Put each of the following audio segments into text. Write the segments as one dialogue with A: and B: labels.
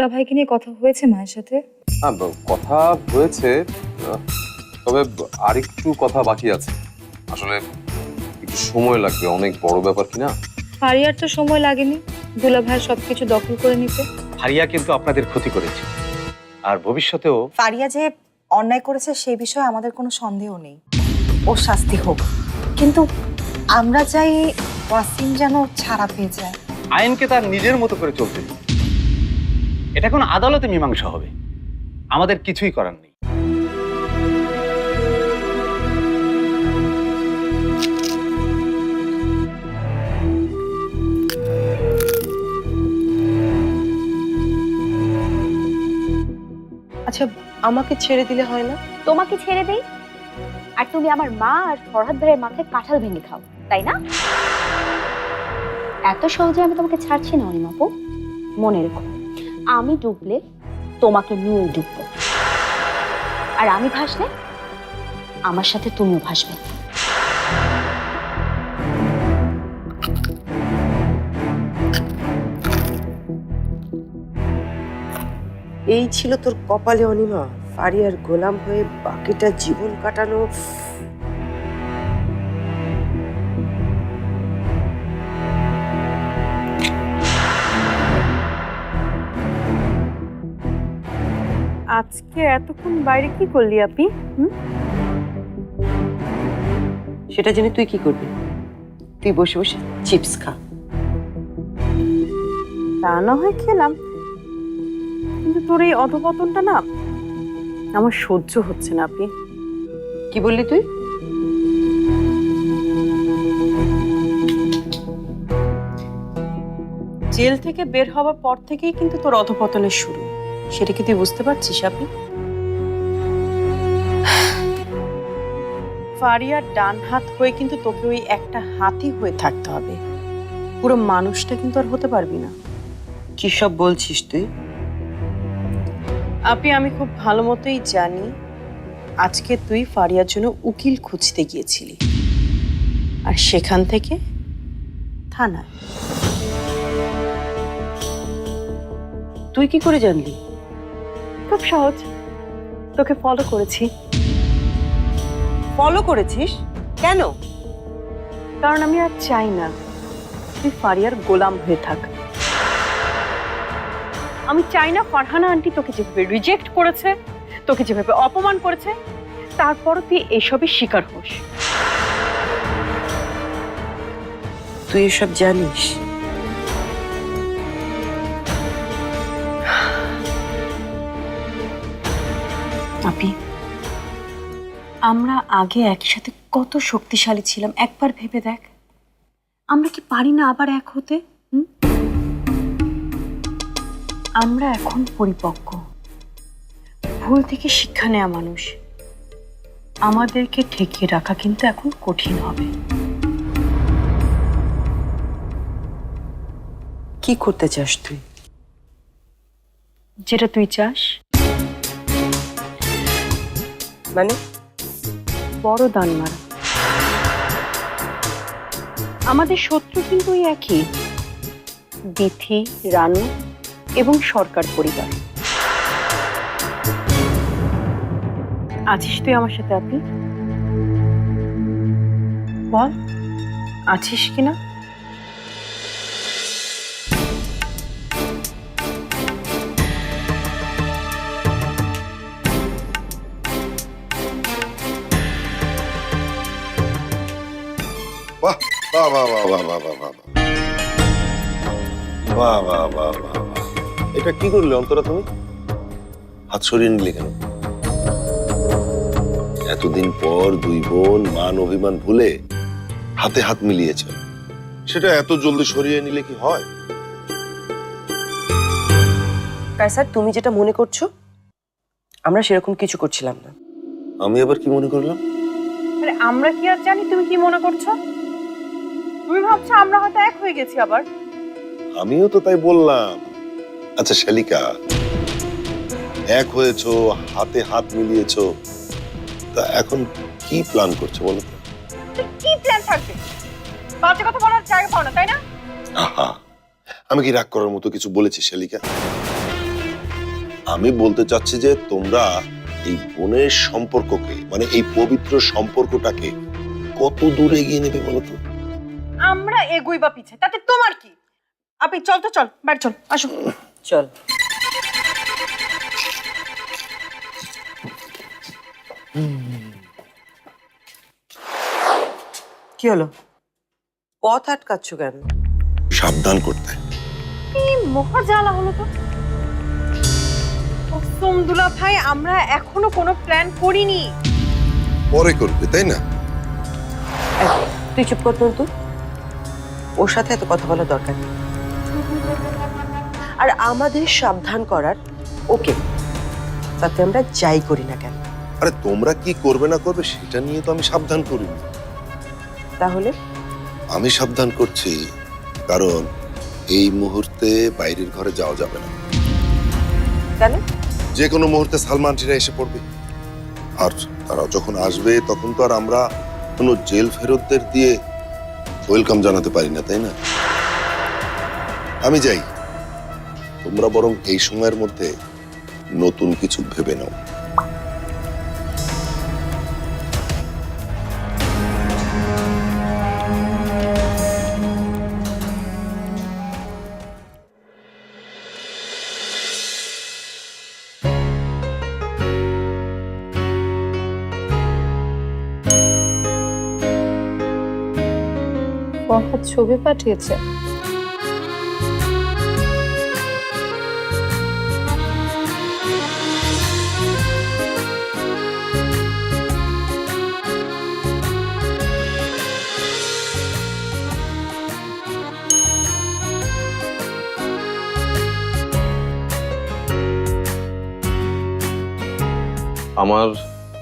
A: দুলা ভাইকে নিয়ে কথা হয়েছে মায়ের সাথে?
B: হ্যাঁ কথা হয়েছে তবে আর একটু কথা বাকি আছে। আসলে একটু সময় লাগবে অনেক বড় ব্যাপার কি না?
A: ফারিয়ার তো সময় লাগেনি। দুলা ভাই সবকিছু দখল করে নিতে।
C: হারিয়া কিন্তু আপনাদের ক্ষতি করেছে। আর ভবিষ্যতেও
D: ফারিয়া যে অন্যায় করেছে সেই বিষয়ে আমাদের কোনো সন্দেহ নেই। ও শাস্তি হোক। কিন্তু আমরা চাই ওয়াসিম যেন ছাড়া পেয়ে যায়।
C: আইনকে তার নিজের মতো করে চলতে। দিন। এটা কোন আদালতে মীমাংসা হবে। আমাদের কিছুই করার নেই।
E: আচ্ছা আমাকে ছেড়ে দিলে হয় না?
F: তোমাকে ছেড়ে দেই? আর তুমি আমার মা আর ফরহাদ ভাইয়ের মাথায় কাঁঠাল ভেঙে খাও তাই না? এত সহজে আমি তোমাকে ছাড়ছি না অনিমাপু। মনে রেখো। আমি ডুবলে তোমাকে নিয়েই ডুববো। আর আমি ভাসলে আমার সাথে তুমিও ভাসবে।
E: এই ছিল তোর কপালে অনিমা। ফারিয়ার গোলাম হয়ে বাকিটা জীবন কাটানো
G: আজকে এতক্ষণ বাইরে কি করলি আপনি
E: সেটা জেনে তুই কি করবি? তুই বসে বসে চিপস খা।
G: তা না হয় খেলাম। কিন্তু তোর এই অধপতনটা না আমার সহ্য হচ্ছে না আপনি।
E: কি বললি তুই?
G: জেল থেকে বের হওয়ার পর থেকেই কিন্তু তোর অধপতনের শুরু। সেটা কি তুই বুঝতে পারছিস আপনি? ফারিয়ার ডান হাত হয়ে কিন্তু তোকে ওই একটা হাতি হয়ে থাকতে হবে। পুরো মানুষটা কিন্তু আর হতে পারবি না।
E: কি সব বলছিস তুই?
G: আপনি আমি খুব ভালো মতোই জানি আজকে তুই ফারিয়ার জন্য উকিল খুঁজতে গিয়েছিলি। আর সেখান থেকে থানায়।
E: তুই কি করে জানলি?
G: খুব সহজ। তোকে ফলো করেছি।
E: ফলো করেছিস? কেন?
G: কারণ আমি আর চাই না তুই ফারিয়ার গোলাম হয়ে থাক। আমি চাই না ফারহানা আন্টি তোকে যেভাবে রিজেক্ট করেছে তোকে যেভাবে অপমান করেছে তারপরও তুই এসবের শিকার হোস।
E: তুই এসব জানিস?
G: আপি আমরা আগে একই সাথে কত শক্তিশালী ছিলাম একবার ভেবে দেখ। আমরা কি পারি না আবার এক হতে? আমরা এখন পরিপক্ক। ভুল থেকে শিক্ষা নেয়া মানুষ। আমাদেরকে ঠেকিয়ে রাখা কিন্তু এখন কঠিন হবে।
E: কি করতে চাস তুই?
G: যেটা তুই চাস?
E: মানে?
G: বড় দান মারা আমাদের শত্রু কিন্তু ওই একই। বিথি, রানু এবং সরকার পরিবার। আছিস তুই আমার সাথে আপনি বল, আছিস কিনা?
H: বাহ বাহ বাহ বাহ বাহ। বাহ বাহ বাহ এটা কি করলে অন্তরা তুমি? হাত সরিয়ে নিলে কেন? এতদিন পর দুই বোন মান অভিমান ভুলে হাতে হাত মিলিয়েছে সেটা এত জলদি সরিয়ে নিলে কি হয়?
E: কায়সার তুমি যেটা মনে করছ আমরা সেরকম কিছু করছিলাম না।
H: আমি আবার কি মনে করলাম?
G: আরে আমরা কি আর জানি তুমি কি মনে করছ? তুমি ভাবছ আমরা হয়তো এক হয়ে গেছি আবার?
H: আমিও তো তাই বললাম। আচ্ছা শালিকা এক হয়েছো হাতে হাত মিলিয়েছো তা এখন কি প্ল্যান করছ বলো তো?
G: কি প্ল্যান থাকবে? বাজে কথা বলার জায়গা পাও না তাই না?
H: আহা আমি কি রাগ করার মতো কিছু বলেছি শালিকা? আমি বলতে চাচ্ছি যে তোমরা এই বোনের সম্পর্ককে মানে এই পবিত্র সম্পর্কটাকে কত দূরে এগিয়ে নেবে বলো তো?
G: আমরা এগোই বা পিছে তাতে তোমার কি? আপনি চল তো চল বাড়ি চল আসো।
E: চল। কি হলো? পথ আটকাচ্ছ কেন?
H: সাবধান করতে।
G: কি মহা জ্বালা হলো তো? সোমদুলা ভাই আমরা এখনও কোনো প্ল্যান করিনি।
H: পরে করবে তাই না?
E: তুই চুপ কর তো ওর সাথে এত কথা বলার দরকার নেই। আর আমাদের সাবধান করার ওকে তাতে আমরা যাই করি না কেন?
H: আরে তোমরা কি করবে না করবে সেটা নিয়ে তো আমি সাবধান করিনি
E: তাহলে?
H: আমি সাবধান করছি কারণ এই মুহূর্তে বাইরের ঘরে যাওয়া যাবে না।
E: কেন?
H: যে কোনো মুহূর্তে সালমানটিরা এসে পড়বে। আর তারা যখন আসবে তখন তো আর আমরা কোনো জেল ফেরতদের দিয়ে ওয়েলকাম জানাতে পারি না, তাই না? আমি যাই। তোমরা বরং এই সময়ের মধ্যে নতুন কিছু ভেবে নাও।
A: ফরহাদ ছবি পাঠিয়েছে।
B: আমার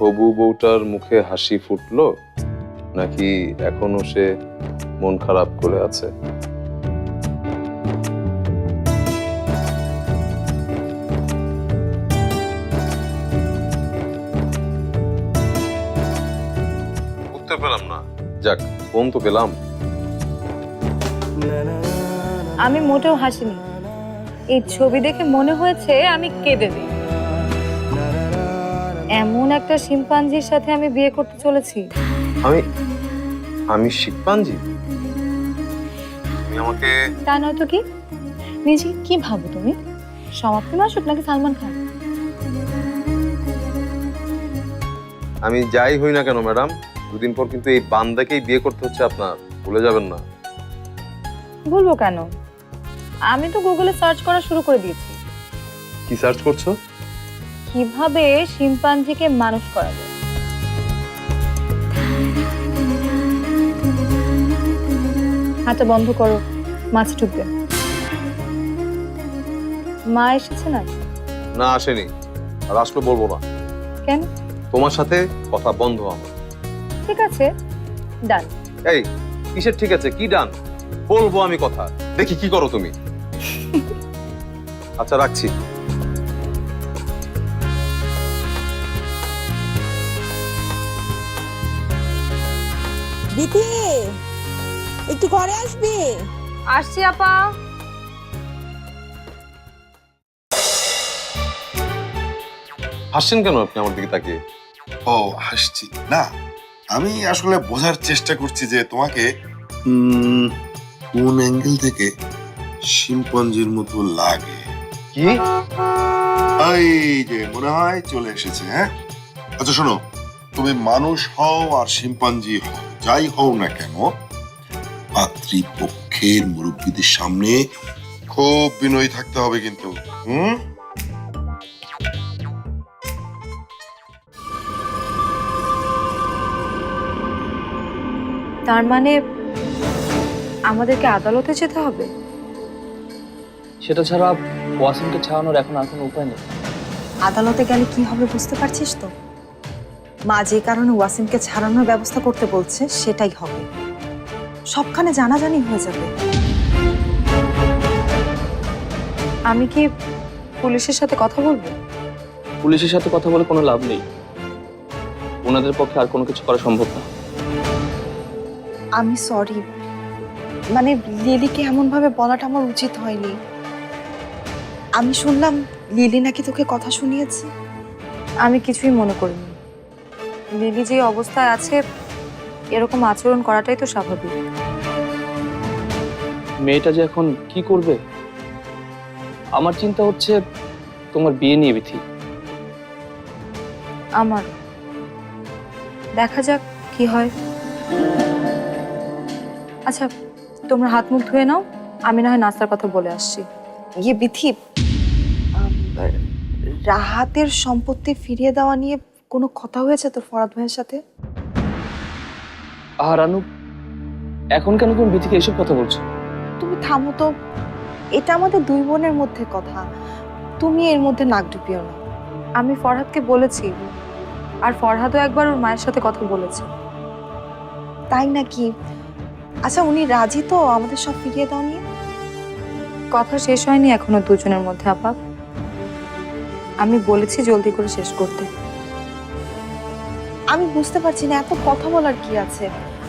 B: হবু বউটার মুখে হাসি ফুটলো? নাকি এখনও সে মন খারাপ করে আছে। উত্তর পেলাম না। যাক ফোন তো পেলাম।
A: আমি মোটেও হাসিনি। এই ছবি দেখে মনে হয়েছে আমি কেঁদে দিই। এমন একটা শিম্পাঞ্জির সাথে আমি বিয়ে করতে চলেছি।
B: আমি আমি শিকপাঞ্জি তুমি আমাকে
A: তা নয়তো কি? নিজে কি ভাবো তুমি? সমাপ্তি মাসুক নাকি সালমান খান?
B: আমি যাই হই না কেন ম্যাডাম? দুদিন পর কিন্তু এই বান্দাকেই বিয়ে করতে হচ্ছে আপনার। ভুলে যাবেন না।
A: বলব কেন? আমি তো গুগলে সার্চ করা শুরু করে দিয়েছি।
B: কি সার্চ করছ?
A: কীভাবে শিম্পাঞ্জিকে মানুষ করা যায়? হাতটা বন্ধ করো মাছ ঢুকবে। মা এসেছে না?
B: না আসেনি। আর আসলে বলব না।
A: কেন?
B: তোমার সাথে কথা বন্ধ আমার।
A: ঠিক আছে ডান।
B: এই কিসের ঠিক আছে? কি ডান? বলব আমি কথা। দেখি কি করো তুমি। আচ্ছা রাখছি।
I: দিদি! একটু ঘরে আসবি?
A: আসছি আপা।
B: হাসছেন কেন আপনি আমার দিকে তাকিয়ে?
H: ও হাসছি। না আমি আসলে বোঝার চেষ্টা করছি যে তোমাকে উম, কোন অ্যাঙ্গেল থেকে শিম্পাঞ্জির মতো লাগে।
B: কি?
H: এই যে মনে হয় চলে এসেছে হ্যাঁ? আচ্ছা শোনো তুমি মানুষ হও আর শিম্পাঞ্জি হও যাই হও না কেন পাত্রীপক্ষের মুরব্বীদের সামনে খুব বিনয়ী থাকতে হবে কিন্তু হুম?
A: তার মানে আমাদেরকে আদালতে যেতে হবে?
J: সেটা ছাড়া ওয়াসিমকে ছাড়ানোর এখন আর কোনো উপায় নেই।
D: আদালতে গেলে কি হবে বুঝতে পারছিস তো? মা যে কারণে ওয়াসিমকে ছাড়ানোর ব্যবস্থা করতে বলছে সেটাই হবে। সবখানে জানাজানি হয়ে যাবে।
A: আমি কি পুলিশের সাথে কথা বলব?
J: পুলিশের সাথে কথা বলে কোনো লাভ নেই। ওনাদের পক্ষে আর কোনো কিছু করা সম্ভব না।
D: আমি সরি। মানে লিলিকে এমন ভাবে বলাটা আমার উচিত হয়নি। আমি শুনলাম লিলি নাকি তোকে কথা শুনিয়েছে।
A: আমি কিছুই মনে করিনি। লিলি যে অবস্থায় আছে এরকম আচরণ করাটাই তো স্বাভাবিক।
J: মেয়েটা যে এখন কি করবে? আমার চিন্তা হচ্ছে তোমার বিয়ে নিয়ে বিথি।
A: আমার। দেখা যাক কি হয়। আচ্ছা তোমরা হাত মুখ ধুয়ে নাও। আমি না হয় নাস্তার কথা বলে আসছি।
D: ইয়ে বিথি রাহাতের সম্পত্তি ফিরিয়ে দেওয়া নিয়ে কোনো কথা হয়েছে তোর ফরাদ ভাইয়ের সাথে?
J: আর রানু এখন কেন তুমি বিথিকে এসব কথা বলছো?
D: থামো তো। এটা আমাদের দুই বোনের মধ্যে কথা। তুমি এর মধ্যে নাক ডুবিও না।
A: আমি ফরহাদকে বলেছি, আর ফরহাদও একবার ওর মায়ের সাথে কথা বলেছে।
D: তাই নাকি? আচ্ছা উনি রাজি তো? আমাদের সব ফিরিয়ে দেওয়া নিয়ে
A: কথা শেষ হয়নি এখনও দুজনের মধ্যে, আপা। আমি বলেছি জলদি করে শেষ করতে।
D: আমি বুঝতে পারছি না, এত কথা বলার কি আছে?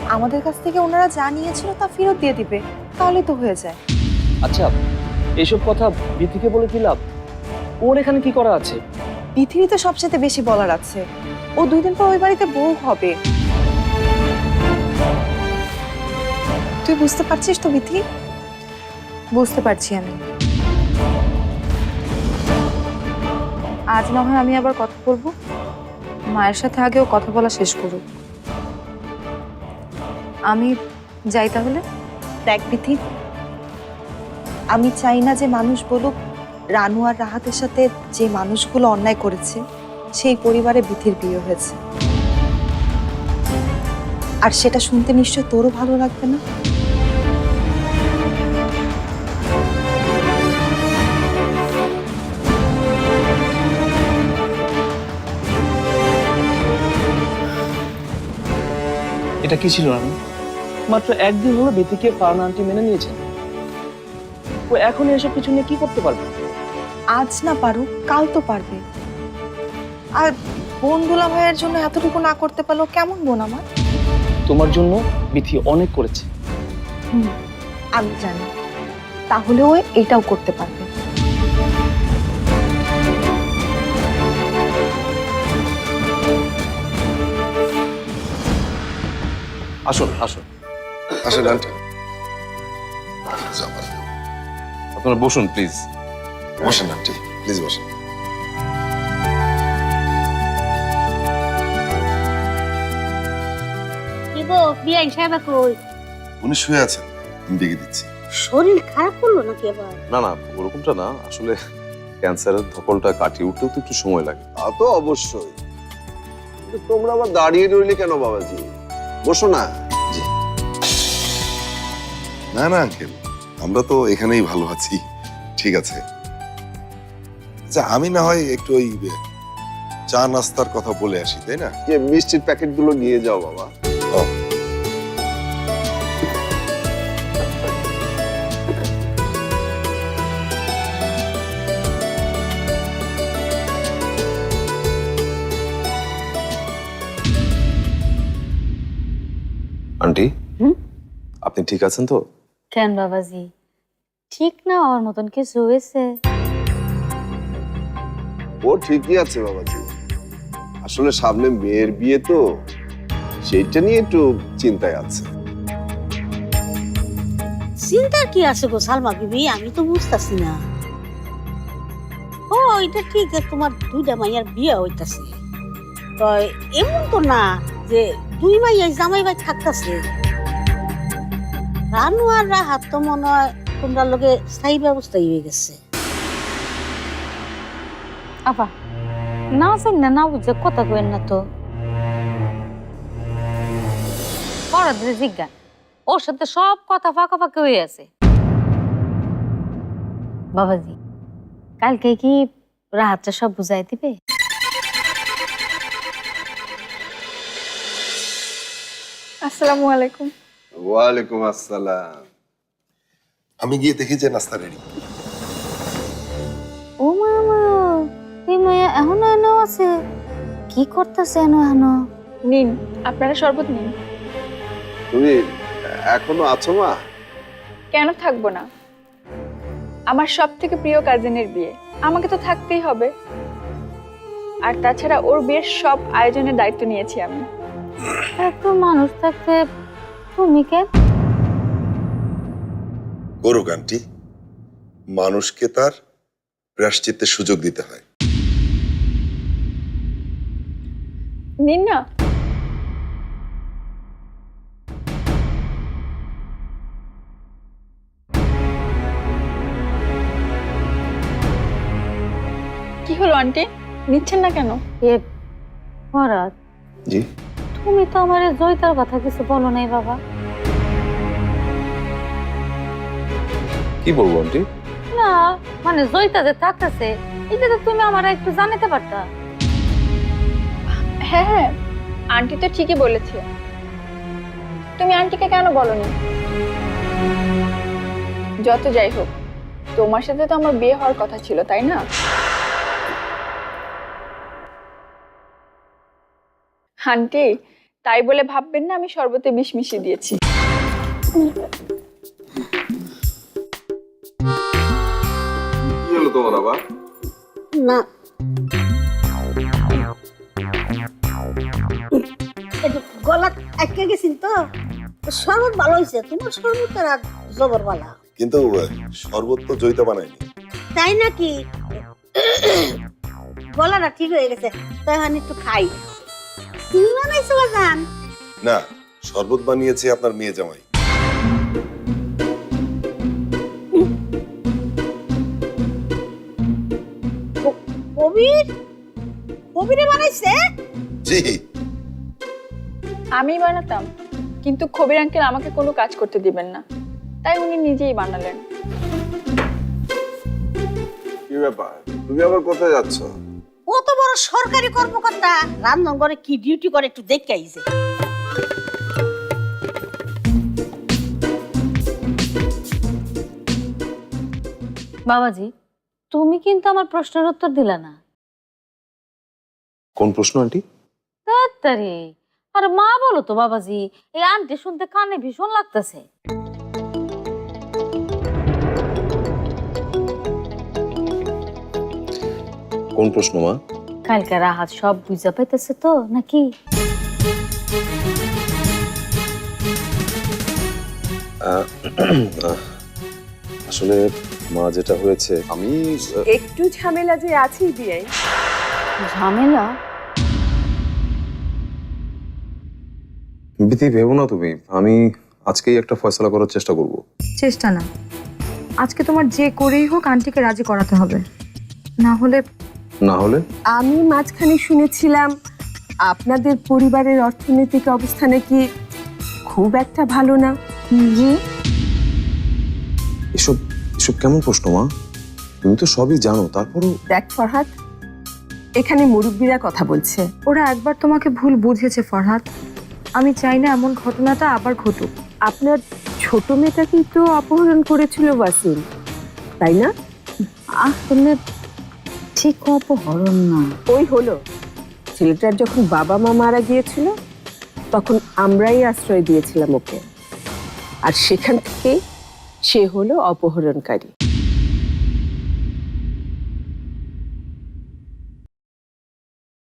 D: আমাদের কাছ থেকে ওনারা যা নিয়েছিল তা ফেরত দিয়ে দিবে। তাহলে তো হয়ে যায়।
J: আচ্ছা এইসব কথা বিথিকে বলে কি লাভ? ওর এখানে কি করা আছে?
D: পৃথিবীতে সবচেয়ে বেশি বলার আছে। ও দুই দিন পর ওই বাড়িতে বউ হবে। তুই বুঝতে পারছিস তো বিথি?
A: বুঝতে পারছি আমি। আজ না হয় আমি আবার কথা বলব। মায়ের সাথে আগেও কথা বলা শেষ করুক। আমি যাই তাহলে?
D: দেখ বিথি আমি চাই না যে মানুষ বলুক, রানু আর রাহাতের সাথে যে মানুষগুলো অন্যায় করেছে, সেই পরিবারে বিথির বিয়ে হয়েছে। আর সেটা শুনতে নিশ্চয় তোরও ভালো লাগবে না?
J: এটা কি ছিল রানু? মাত্র একদিন হলো বিথিকে ফারহান আন্টি মেনে নিয়েছেন। ও এখন এসব কিছু নিয়ে কি করতে পারবে?
D: আজ না পারুক কাল তো পারবে। আর বোন দুলা ভাইয়ের জন্য এতটুকু না করতে পারল কেমন বোন আমার?
J: তোমার জন্য বিথি অনেক করেছে।
D: আমি জানি। তাহলে ও এটাও করতে পারবে।
B: আসুন আসুন।
H: আসেন আন্টি।
B: আপনারা বসুন প্লিজ
H: বসেন আন্টি। প্লিজ বসেন।
K: বিয়াই সাহেব কই?
H: উনি শুয়ে আছেন আমি ডেকে দিচ্ছি।
K: শরীর খারাপ করল নাকি এবার
B: না না ওরকমটা না। আসলে ক্যান্সারের ধকলটা কাটিয়ে উঠতেও তো একটু সময় লাগে।
L: তা তো অবশ্যই। তোমরা আবার দাঁড়িয়ে রইলে কেন বাবাজি? বসো না।
H: না না আঙ্কেল আমরা তো এখানেই ভালো আছি ঠিক আছে। আচ্ছা আমি না হয় একটু ওই চা নাস্তার কথা বলে আসি তাই না?
L: যে মিষ্টির প্যাকেটগুলো নিয়ে যাও বাবা।
B: আন্টি?
F: হুম?
B: আপনি ঠিক আছেন তো?
F: কেন বাবাজি? ঠিক না হওয়ার মতন কিছু হয়েছে।
L: ও ঠিকই আছে বাবাজি। আসলে সামনে মেয়ের বিয়ে তো সেইটা নিয়ে একটু চিন্তায় আছে।
K: চিন্তার কি আছে গো সালমা বিবি? আমি তো বুঝতাছি না। ও এটা ঠিক যে তোমার দুইটা মাইয়ার বিয়ে হইতাছে। তো এমন তো না যে দুই মাইয়া জামাই ভাই থাকতাছে। রানু আর রাহাত তো মনে হয় তোমরা লোকে স্থায়ী ব্যবস্থাই হয়ে গেছে।
F: আপা না জানি না না বুঝে কথা কইেন না তো। পড়া দিতে জিজ্ঞা ওর সাথে সব কথা ফাঁকা ফাঁকা হয়ে আছে। বাবাজি কালকে কি রাহাতটা সব বুঝাই দিবে?
A: আসসালামু আলাইকুম।
L: ওয়ালাইকুম আসসালাম।
H: আমি গিয়ে দেখি যে নাস্তা রেডি
F: ও মামা এই মায়া এখনও এনো আছে? কি করতেছে এনো এনো
A: নিন আপনারা শরবত নিন।
L: তুমি এখনও আছো মা?
A: কেন থাকব না?
M: আমার সব থেকে প্রিয় কাজিনের বিয়ে। আমাকে তো থাকতেই হবে। আর তাছাড়া ওর বিয়ের সব আয়োজনের দায়িত্ব নিয়েছি আমি।
F: এত মানুষ থাকতে তুমি কেন
H: করুক আন্টি। মানুষকে তার প্রায়শ্চিত্তের সুযোগ দিতে হয়।
M: নিন না কি হলো আন্টি? নিচ্ছেন না কেন?
F: এ ভরাত
B: জি?
F: তুমি তো আমার জয়িতার কথা কিছু বলো নাই বাবা।
B: কি বলব আন্টি?
F: না মানে জয়িতা যে থাকতেছে এটা তো তুমি আমার একটু জানাতে পারতা।
M: হ্যাঁ হ্যাঁ আন্টি তো ঠিকই বলেছে। তুমি আন্টিকে কেন বলনি? যত যাই হোক তোমার সাথে তো আমার বিয়ে হওয়ার কথা ছিল তাই না? আন্টি তাই বলে ভাববেন না আমি শরবতে বিষ মিশিয়ে দিয়েছি।
L: কি হলো তোমার আবার?
K: না। গলা আটকে গেছিল তো? শরবত ভালো হয়েছে তোমার শরবতের আর জবর বালা।
H: কিন্তু শরবত তো জয়িতা বানায়নি।
K: তাই নাকি? গলাটা ঠিক হয়ে গেছে তাই আমি একটু খাই। তুমি বানাইছো বাজান?
H: না শরবত বানিয়েছে আপনার মেয়ে জামাই।
K: কবির? কবিরে বানাইছে?
H: জি।
M: আমি বানাতাম কিন্তু খবির আঙ্কেল আমাকে কোনো কাজ করতে দিবেন না। তাই উনি নিজেই বানালেন।
L: কি ব্যাপার? তুমি আবার কোথায় যাচ্ছ?
K: কত বড় সরকারি কর্মকর্তা রামনগরে কি ডিউটি করে একটু দেখে আইছে
F: বাবাজি তুমি কিন্তু আমার প্রশ্নের উত্তর দিলা না।
B: কোন প্রশ্ন আন্টি?
F: তাড়াতাড়ি। আর মা বলো তো বাবাজি এই আন্টি শুনতে কানে ভীষণ লাগতেছে।
B: কোন প্রশ্ন মা?
F: কালকে রাহাত সব বুঝা পাইতেছে তো নাকি?
B: আসলে মা যেটা হয়েছে আমি
N: একটু ঝামেলা যে আছেই বিয়ে।
F: ঝামেলা?
B: বিধি ভেবো না তুমি। আমি আজকেই একটা ফয়সলা করার চেষ্টা করব।
A: চেষ্টা না। আজকে তোমার যে করেই হোক আন্টিকে রাজি করাতে হবে। না হলে
B: না হলে?
N: আমি মাঝখানে শুনেছিলাম আপনাদের পরিবারের অর্থনৈতিক অবস্থা নাকি খুব একটা ভালো না।
A: জি।
B: এসব এসব কেমন প্রশ্ন মা? তুমি তো সবই জানো তারপরও
N: দেখ ফরহাদ এখানে মুরব্বীরা কথা বলছে।
A: ওরা একবার তোমাকে ভুল বুঝেছে ফরহাদ। আমি চাই না এমন ঘটনাটা আবার ঘটুক।
N: আপনার ছোট মেয়েটাকেই তো অপহরণ করেছিল ওয়াসিম তাই না?
F: আসলে ঠিক অপহরণ না।
N: ওই হলো। ছেলেটার যখন বাবা মা মারা গিয়েছিল, তখন আমরাই আশ্রয় দিয়েছিলাম ওকে। আর সেখান থেকে সে হলো অপহরণকারী।